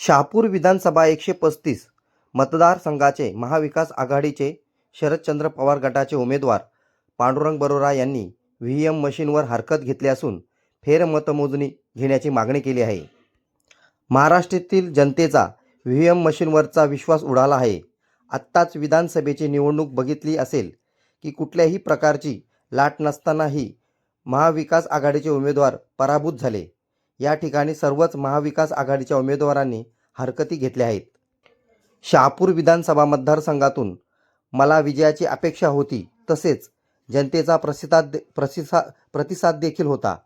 शहापूर विधानसभा एकशे पस्तीस मतदारसंघाचे महाविकास आघाडीचे शरदचंद्र पवार गटाचे उमेदवार पांडुरंग बरोरा यांनी व्ही एम मशीनवर हरकत घेतली असून फेरमतमोजणी घेण्याची मागणी केली आहे. महाराष्ट्रातील जनतेचा व्ही एम मशीनवरचा विश्वास उडाला आहे. आत्ताच विधानसभेची निवडणूक बघितली असेल की कुठल्याही प्रकारची लाट नसतानाही महाविकास आघाडीचे उमेदवार पराभूत झाले. या ठिकाणी सर्वच महाविकास आघाडीच्या उमेदवारांनी हरकती घेतल्या आहेत. शहापूर विधानसभा मतदारसंघातून मला विजयाची अपेक्षा होती तसेच जनतेचा प्रतिसाद प्रतिसा प्रतिसाद देखील होता.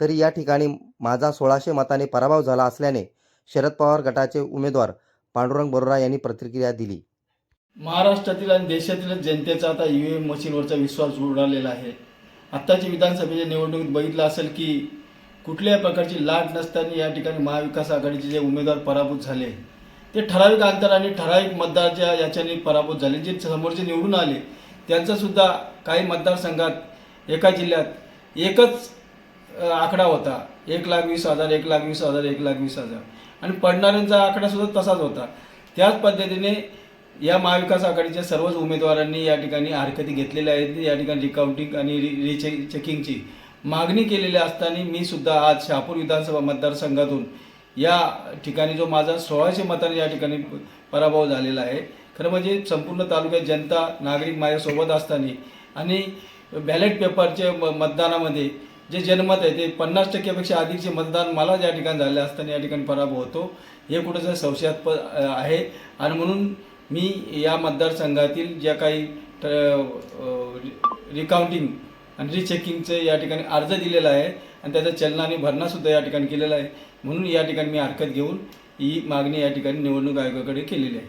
तरी या ठिकाणी माझा सोळाशे मताने पराभव झाला असल्याने शरद पवार गटाचे उमेदवार पांडुरंग बरोरा यांनी प्रतिक्रिया दिली. महाराष्ट्रातील आणि देशातील जनतेचा आता ई व्ही एम मशीनवरचा विश्वास उडालेला आहे. आत्ताची विधानसभेच्या निवडणुकीत बघितलं असेल की कुठल्याही प्रकारची लाट नसताना या ठिकाणी महाविकास आघाडीचे जे उमेदवार पराभूत झाले ते ठराविक अंतराने ठराविक मतदारच्या याच्याने पराभूत झाले. जे समोरचे निवडून आले त्यांचासुद्धा काही मतदारसंघात एका जिल्ह्यात एकच आकडा होता. एक लाख वीस हजार एक लाख वीस हजार एक लाख वीस हजार. आणि पडणाऱ्यांचा आकडासुद्धा तसाच होता. त्याच पद्धतीने या महाविकास आघाडीच्या सर्वच उमेदवारांनी या ठिकाणी हरकती घेतलेल्या आहेत. या ठिकाणी रिकाउंटिंग आणि रि रिचे चेकिंगची मागणी केलेली असताना मी सुद्धा आज शहापूर विधानसभा मतदारसंघातून या ठिकाणी जो माझा सोळाशे मतांनी या ठिकाणी पराभव झालेला आहे. खरं म्हणजे संपूर्ण तालुक्यात जनता नागरिक माझ्यासोबत असताना आणि बॅलेट पेपरच्या म मतदानामध्ये जे जनमत आहे ते पन्नास टक्क्यापेक्षा अधिकचे मतदान मला ज्या ठिकाणी झाले असताना या ठिकाणी पराभव होतो. हे कुठंसं संशयास्पद आहे. आणि म्हणून मी या मतदारसंघातील ज्या काही रिकाउंटिंग आणि रिचेकिंगचं या ठिकाणी अर्ज दिलेला आहे. आणि त्याचा चलनाने भरणासुद्धा या ठिकाणी केलेला आहे. म्हणून या ठिकाणी मी हरकत घेऊन ही मागणी या ठिकाणी निवडणूक आयोगाकडे केलेली आहे.